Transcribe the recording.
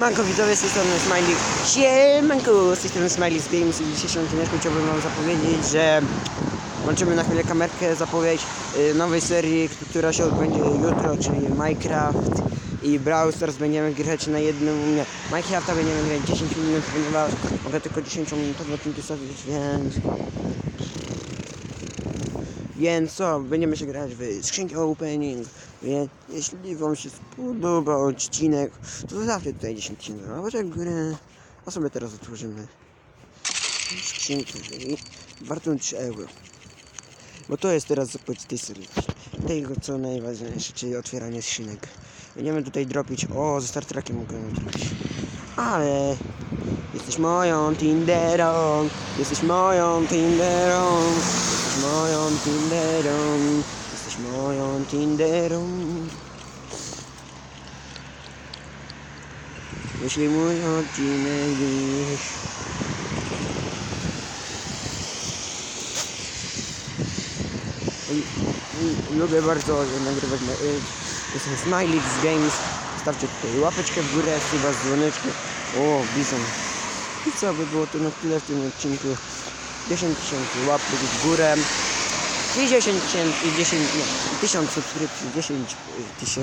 Manko widzowie, z tej strony Smiley. Siemanko, z tej strony Smiley z Games i w dzisiejszym odcinku chciałbym wam zapowiedzieć, że włączymy na chwilę kamerkę, zapowiedź y, nowej serii, która się odbędzie jutro, czyli Minecraft i Brawl Stars będziemy grać na jednym, Minecrafta będziemy grać 10 minut, ponieważ mogę tylko 10 minutowe odcinki sobie, więc... Więc co, będziemy się grać w skrzynkę opening, więc jeśli wam się spodoba odcinek, to zawsze tutaj 10 minut, a poczek górę, a sobie teraz otworzymy skrzynkę, wartą 3 euro. Bo to jest teraz zapowiedź tej serii. Tego co najważniejsze, czyli otwieranie skrzynek. Będziemy tutaj dropić, o ze Star Trekiem mogę dropić. Ale jesteś moją Tinderą, jesteś moją Tinderą, Tinderą, jesteś moją Tinderą. Jeśli mój odcinek i- Lubię bardzo nagrywać na y, Jestem Smiley z Games. Stawcie tutaj łapeczkę w górę, chyba z dzwoneczkiem. O, Bison I co by było to na tyle w tym odcinku? 10 tysięcy łapek w górę i 10 tysięcy, 10, nie, 1000 subskrypcji, 10 tysięcy